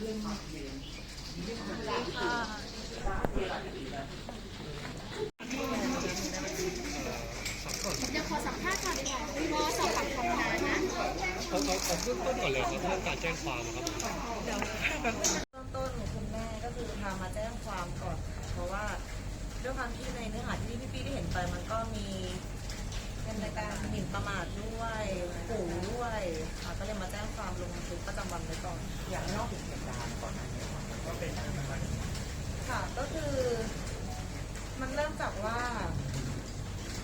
เดี๋ยวขอสัมภาษณ์ก่อนดีกว่าพอสอบปากคำมานนะเอาเอาเอาเบื้องต้นก่อนเลยครับเรื่องการแจ้งความอะครับเดี๋ยวเบื้องต้นของคุณแม่ก็คือพามาแจ้งความก่อน เพราะว่าด้วยความที่ในเนื้อหาที่พี่พี่ได้เห็นไปมันก็มี เป็นในการหมิ่นประมาทด้วยขู่ด้วยค่ะก็เลยมาแจ้งความลงบันทึกประจำวันไว้ก่อน อย่างนอกเหตุการณ์ก่อนหน้านี้มันก็เป็นยังไงค่ะ ก็คือ มันเริ่มจากว่า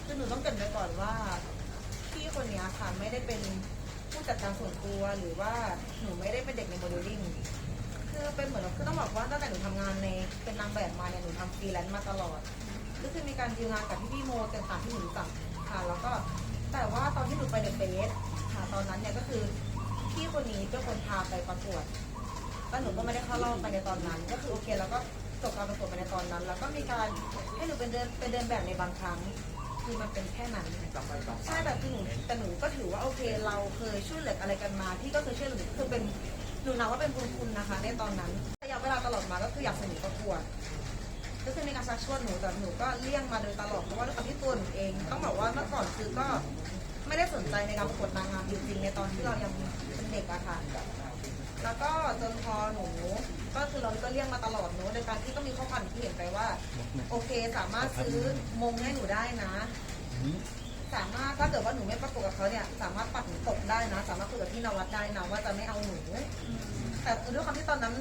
คือหนูต้องเกรินไปก่อนว่าพี่คนเนี้ยค่ะไม่ได้เป็นผู้จัดการส่วนตัวหรือว่าหนูไม่ได้เป็นเด็กในโมเดลลิ่งคือเป็นเหมือนคือต้องบอกว่าตั้งแต่หนูทำงานในเป็นนางแบบมาเนี่ยหนูทำฟรีแลนซ์มาตลอดก็คือมีการดีลงานกับพี่พี่โมต่างๆที่หนูรู้จัก ค่ะ แล้วก็แต่ว่าตอนที่หนูไปในเฟสค่ะ ตอนนั้นเนี่ยก็คือพี่คนนี้เป็นคนพาไปประกวดแล้วหนูก็ไม่ได้เข้ารอบไปในตอนนั้น ก็คือโอเคแล้วก็จบการประกวดไปในตอนนั้น แล้วก็มีการให้หนูเป็นเดินเป็นเดินแบบในบางครั้ง คือมันเป็นแค่นั้นจำไปจำใช่แบบคือหนูแต่หนูก็ถือว่าโอเค เราเคยช่วยเหลืออะไรกันมาพี่ก็เคยช่วยเหลือหนูคือเป็นหนูนับว่าเป็นบุญคุณนะคะ ในตอนนั้นระยะเวลาตลอดมาก็คืออยากเสนอประกวด ก็คือมีการชักชวนหนูแต่หนูก็เลี่ยงมาโดยตลอดเพราะว่าด้วยความที่ตัวหนูเอง ต้องบอกว่าเมื่อก่อนคือก็ไม่ได้สนใจในการประกวดนางงามจริงๆในตอนที่เรายังเป็นเด็กอะค่ะแล้วก็จนพอหนู ก็คือเราก็เลี่ยงมาตลอดหนูโดยการที่ก็มีข้อความที่เห็นไปว่า โอเคสามารถซื้อมงให้หนูได้นะสามารถถ้าเกิดว่าหนูไม่ประกวดกับเขาเนี่ย สามารถปัดหนูตกได้นะ สามารถคุยกับพี่นวัดได้นะว่าจะไม่เอาหนูแต่ด้วยความที่ตอนนั้น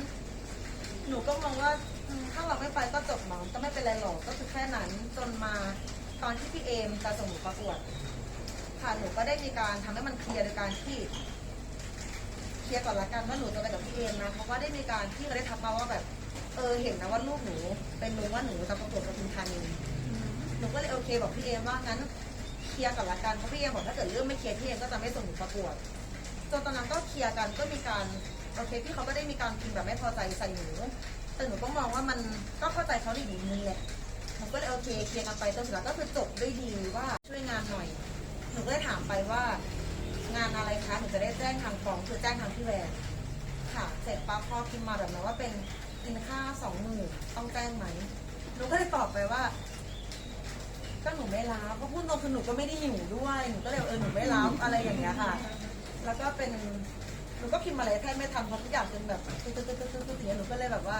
หนูก็มองว่า ถ้าเราไม่ไปก็จบมั้งก็ไม่เป็นไรหรอกก็คือแค่นั้นจนมาตอนที่พี่เอมจะส่งหนูประกวดค่ะหนูก็ได้มีการทำให้มันเคลียร์โดยการที่เคลียร์ก่อนละกันว่าหนูจะไปกับพี่เอมนะเพราะว่าได้มีการที่เราได้ทักมาว่าแบบ เออเห็นนะว่าลูกหนู เป็นรู้ว่าหนูจะประกวดกับคุณธานีหนูก็เลยโอเคบอกพี่เอมว่างั้นเคลียร์ก่อนละกันเพราะพี่เอมบอกถ้าเกิดเรื่องไม่เคลียร์พี่เอมก็จะไม่ส่งหนูประกวดจนตอนนั้นก็เคลียร์กันก็มีการโอเคพี่เขาก็ได้มีการพิมพ์แบบไม่พอใจใส่หนู แต่หนูก็มองว่ามันก็เข้าใจเขาในอีกมุมแหละหนูก็เลยโอเคเคลียร์กันไปจนสุดท้ายก็คือจบด้วยดีว่าช่วยงานหน่อย หนูก็เลยถามไปว่า งานอะไรคะหนูจะได้แจ้งทางฟ้องคือแจ้งทางพี่แวนค่ะเสร็จปั๊บพอพิมพ์มาแบบนั้นว่าเป็นกินค่าสองหมื่นต้องแจ้งไหมหนูก็เลยตอบไปว่าก็หนูไม่รับเพราะพูดตรงคือหนูก็ไม่ได้หิวด้วยหนูก็เลยเออหนูไม่รับอะไรอย่างเงี้ยค่ะ แล้วก็เป็น นูก็พิมพ์อะไรแทบไม่ทันเพราะทุกอย่างเป็นแบบตึ๊ดตึ๊ดตึ๊ดตึ๊ดตึ๊ดตึ๊ดอย่างเงี้ยหนูก็เลยแบบว่า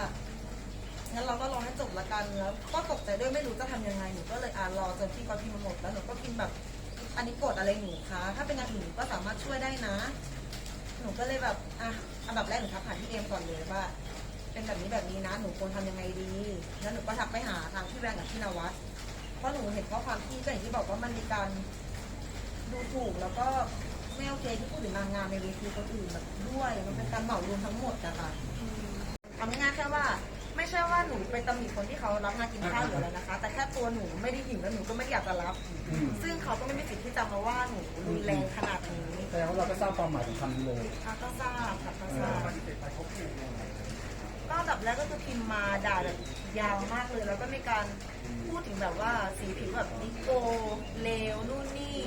งั้นเราก็รอให้จบละกันแล้วก็ตกใจด้วยไม่รู้จะทำยังไงหนูก็เลยอ่ารอจนพี่เขาพิมพ์มาหมดแล้วหนูก็พิมพ์แบบอันนี้กดอะไรหนูคะถ้าเป็นงานอื่นหนูก็สามารถช่วยได้นะ หนูก็เลยแบบอะอันดับแรกหนูทักหาพี่เอมก่อนเลยว่า เป็นแบบนี้แบบนี้นะ หนูควรทำยังไงดี แล้วหนูก็ทักไปหาทางพี่แบงค์กับพี่นวัดเพราะหนูเห็นข้อความที่ก็อย่างที่บอกว่ามันมีการดูถูกแล้วก็ ไม่โอเคที่พูดถึงนางงามในเวทีคนอื่นแบบด้วยมันเป็นการเหมารวมทั้งหมดอะค่ะทำง่ายๆแค่ว่า ไม่ใช่ว่าหนูไปตำหนิคนที่เขารับงานกินข้าวหรืออะไรนะคะ แต่แค่ตัวหนูไม่ได้หิวแล้วหนูก็ไม่อยากจะรับ ซึ่งเขาก็ไม่มีสิทธิ์ที่จะมาว่าหนูรุนแรงขนาดนี้แสดงว่าเราก็ทราบความหมายของคำนี้เลยค่ะก็ทราบค่ะก็ทราบ ก็อันดับแรกก็คือพิมพ์มาด่าแบบยาวมากเลย แล้วก็มีการพูดถึงแบบว่าสีผิวแบบนิโกเลวนู่นนี่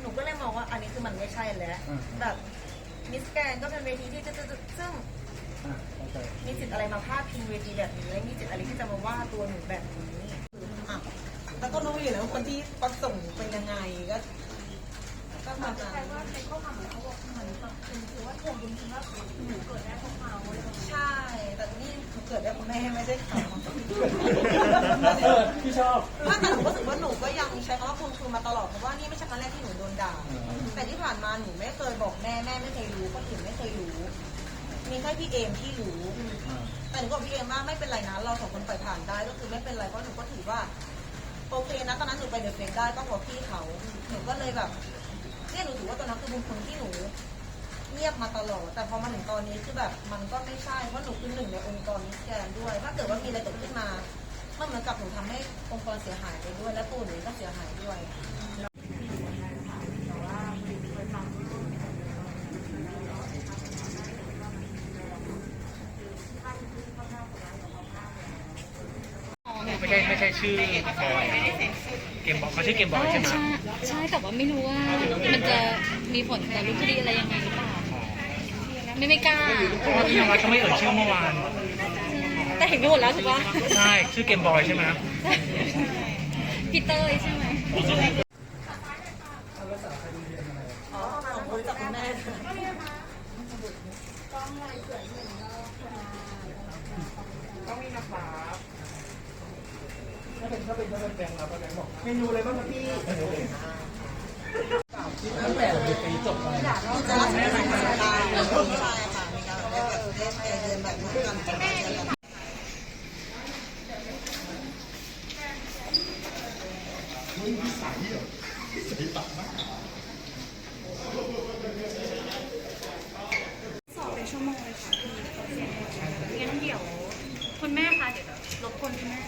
หนูก็เลยมอง ว่าอันนี้คือมันไม่ใช่แล้วอืม แบบมิสแกนก็เป็นเวทีที่จะซึ่งอะเข้าใจมีสิทธิ์อะไรมาพาดพิงเวทีแบบนี้และมีสิทธิ์อะไรที่จะมาว่าตัวหนูแบบนี้ อะแล้วก็รู้อยู่แล้วคนที่ประสงค์เป็นยังไงก็ก็ทำ ใครว่าในข้อความเขาบอกเหมือนแบบเป็นถือว่าทวงบุญคุณว่าหนูเกิดได้เพราะเขาอใช่ แต่นี่เกิดได้คุณแม่ไม่ได้เขาเออพี่ชอบถ้าแต่หนูก็รู้สึกว่าหนูก็ยังใช้คำว่าคุณครูมาตลอดเพราะว่านี่ไม่ใช่ครั้งแรกที่หนูโดนด่า แต่ที่ผ่านมาหนูไม่เคยบอกแม่แม่ไม่เคยรู้คนอื่นไม่เคยรู้ มีแค่พี่เอมที่รู้ แต่หนูก็บอกพี่เอมว่าไม่เป็นไรนะเราสองคนปล่อยผ่านได้ก็คือไม่เป็นไรเพราะหนูก็ถือว่าโอเคนะตอนนั้นหนูไปเดอะเฟกได้ก็เพราะพี่เขาหนูก็เลยแบบ นี่หนูถือว่าตอนนั้นคือบุญคุณที่หนูเงียบมาตลอด แต่พอมาถึงตอนนี้คือแบบมันก็ไม่ใช่เพราะหนูคือหนึ่งในองค์กรนิสแกนด์ด้วย ถ้าเกิดว่ามีอะไรเกิดขึ้นมามันเหมือนกับหนูทำให้องค์กรเสียหายไปด้วย และตัวหนูก็เสียหายด้วย ไม่ใช่ไม่ใช่ชื่อ บอยเกมบอยเขาชื่อเกมบอยใช่ไหมใช่แต่ว่าไม่รู้ว่ามันจะมีผลต่อรูปคดีอะไรยังไงหรือเปล่าไม่ไม่กล้าพี่นวัดก็ไม่เอ่ยชื่อเมื่อวาน แต่เห็นกันหมดแล้วถูกปะใช่ ชื่อเกมบอยใช่ไหมพี่เต้ยใช่ไหม อ๋อของคุณจากคุณแม่ เมนูอะไรบ้างครับพี่จะรับสมัครสไตล์ใช่ค่ะมีการแบบเล่นเดินแบบนี้กันสอบเป็นชั่วโมงเลยค่ะงั้นเดี๋ยวคุณแม่คะเดี๋ยวรบกวนคุณแม่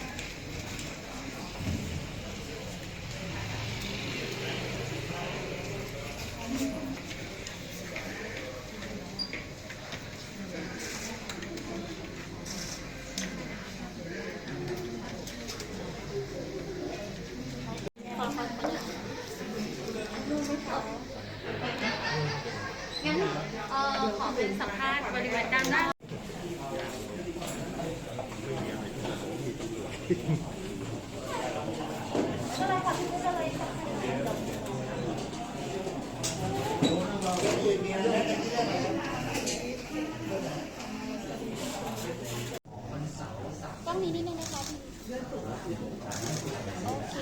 งั้นเอ่อขอเป็นสัมภาษณ์บริเวณด้านหน้า ต้องมีนิดนึงนะคะพี่โอเค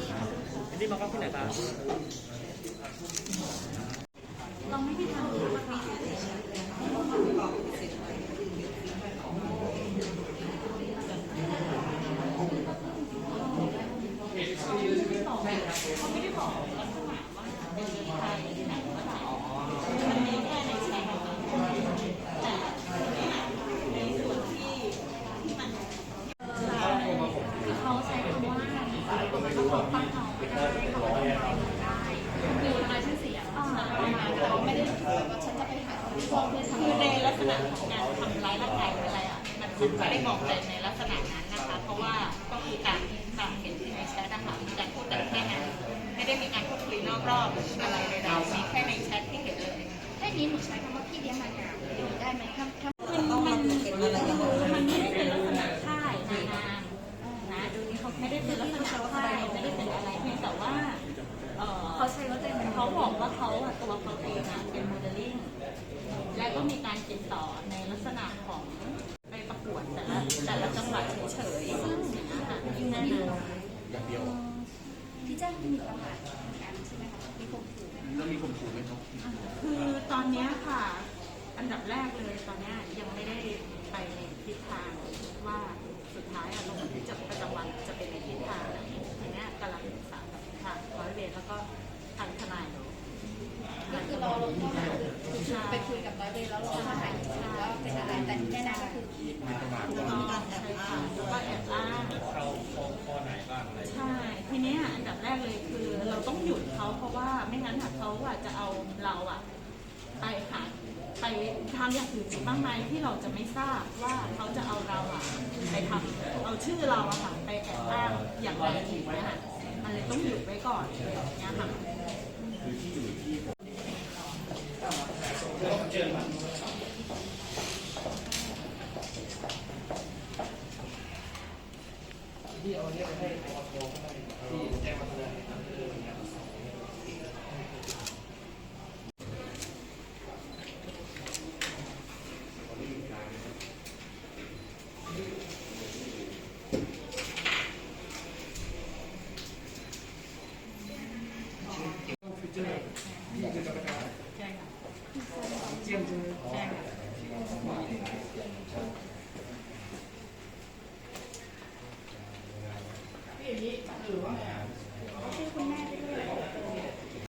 อันนี้มาก็ที่ไหนบ้างไม่ได้ทำเลยนะคะ เขาใช้คำว่าเขาบอกฟังเขาไม่ได้เขาบอกฟังไม่ได้คือทำลายชื่อเสียงประมาณเขาไม่ได้ว่าฉันจะไปหาคนที่ชอบเพื่อนทำ คือในลักษณะของการทำร้ายร่างกายหรืออะไรอะ มัน มันไม่ได้มองไปในลักษณะนั้นนะคะ เพราะว่าก็คือการตามเห็นที่ในแชทนะคะมีการพูดกันแค่นั้นไม่ได้มีการพูดคุยนอกรอบอะไรใดๆมีแค่ในแชทที่เห็นเลยแค่นี้หนูใช้คำว่าพี่เลี้ยงนางงามได้ไหมถ้าถ้าต้องมาดูเป็นรอย่างเงี้ยมันไม่ได้เป็นลักษณะค่ายนางนะดูนี้เขาไม่ได้เป็นลักษณะค่ายไม่ได้เป็นอะไรเพียงแต่ว่าเขาใช้ว่าตัวเองเป็นเขาบอกว่าเขาตัวเขาเองอะเป็นโมเดลลิ่งและก็มีการติดต่อในลักษณะของไปประกวดแต่ละแต่ละจังหวัดเฉยๆซึ่งอย่างนี้ยค่ะยิ่งนั้นเลย พี่แจ้งมีประมาทแอมใช่ไหมคะมีข่มขู่ไหม คือตอนเนี้ยค่ะ อัน ดับแรกเลยตอนเนี้ยยังไม่ได้ไปในทิศทางว่าสุดท้ายอะลงบันทึกจับประจำวันจะเป็นในทิศทางไหนทีเนี้ยกำลังศึกษากับทางร้อยเวรแล้วก็ทางทนายอยู่ก็คือเราเราต้องไปคุยกับร้อยเวรแล้วเราก็หายจริงๆว่าเป็นอะไรแต่ที่แน่ๆก็คือแล้วก็มีการแอบอ้างแล้วก็แอบอ้างเขาฟ้องข้อไหนบ้างอะไรใช่ทีเนี้ยอันดับแรกเลยคือ เราต้องหยุดเขาเพราะว่าไม่งั้นอะเขาอะจะเอาเราอะไปหา ไปทำอย่างอื่นอีกบ้างไหมที่เราจะไม่ทราบว่าเขาจะเอาเราอะไปทำเอาชื่อเราอะค่ะไปแอบอ้างอย่างไรอีกนะคะมันเลยต้องหยุดไว้ก่อนอะไรอย่างเงี้ยค่ะใช่